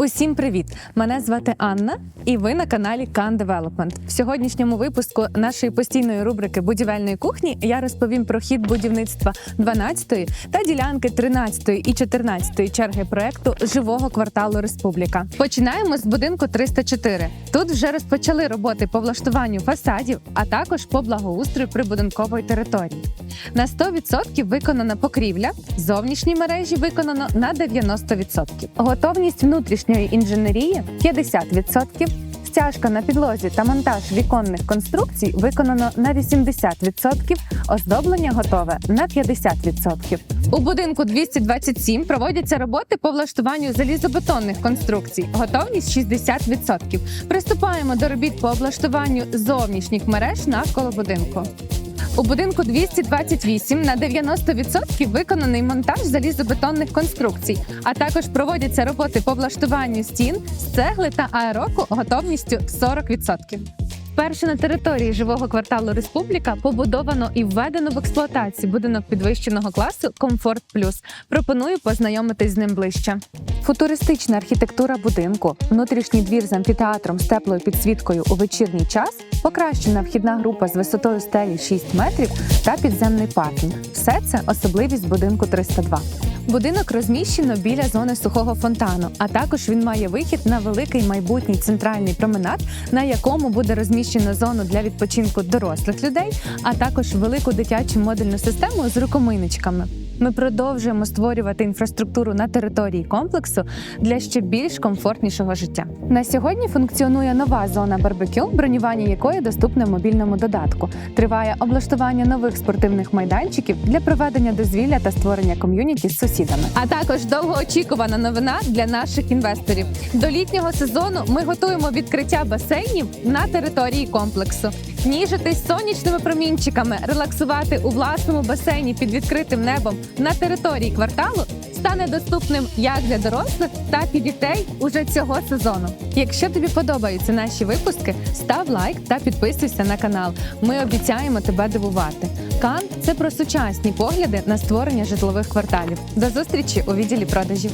Усім привіт! Мене звати Анна, і ви на каналі Can Development. В сьогоднішньому випуску нашої постійної рубрики будівельної кухні я розповім про хід будівництва 12-ї та ділянки 13-ї і 14-ї черги проекту живого кварталу Республіка. Починаємо з будинку 304. Тут вже розпочали роботи по влаштуванню фасадів, а також по благоустрою прибудинкової території. На 100% виконана покрівля, зовнішні мережі виконано на 90%. Готовність внутрішньої інженерії 50%. Стяжка на підлозі та монтаж віконних конструкцій виконано на 80%, оздоблення готове на 50%. У будинку 227 проводяться роботи по влаштуванню залізобетонних конструкцій. Готовність 60%. Приступаємо до робіт по облаштуванню зовнішніх мереж навколо будинку. У будинку 228 на 90% виконаний монтаж залізобетонних конструкцій, а також проводяться роботи по влаштуванню стін з цегли та аероку готовністю 40%. Вперше на території живого кварталу Республіка побудовано і введено в експлуатацію будинок підвищеного класу Комфорт Плюс. Пропоную познайомитись з ним ближче. Футуристична архітектура будинку, внутрішній двір з амфітеатром з теплою підсвіткою у вечірній час, покращена вхідна група з висотою стелі 6 метрів та підземний паркінг. Все це особливість будинку 302. Будинок розміщено біля зони сухого фонтану, а також він має вихід на великий майбутній центральний променад, на якому буде розміщено зону для відпочинку дорослих людей, а також велику дитячу модульну систему з рукомийничками. Ми продовжуємо створювати інфраструктуру на території комплексу для ще більш комфортнішого життя. На сьогодні функціонує нова зона барбекю, бронювання якої доступне в мобільному додатку. Триває облаштування нових спортивних майданчиків для проведення дозвілля та створення ком'юніті з сусідами. А також довгоочікувана новина для наших інвесторів. До літнього сезону ми готуємо відкриття басейнів на території комплексу. Ніжитись сонячними промінчиками, релаксувати у власному басейні під відкритим небом на території кварталу стане доступним як для дорослих, так і дітей уже цього сезону. Якщо тобі подобаються наші випуски, став лайк та підписуйся на канал. Ми обіцяємо тебе дивувати. Кан це про сучасні погляди на створення житлових кварталів. До зустрічі у відділі продажів.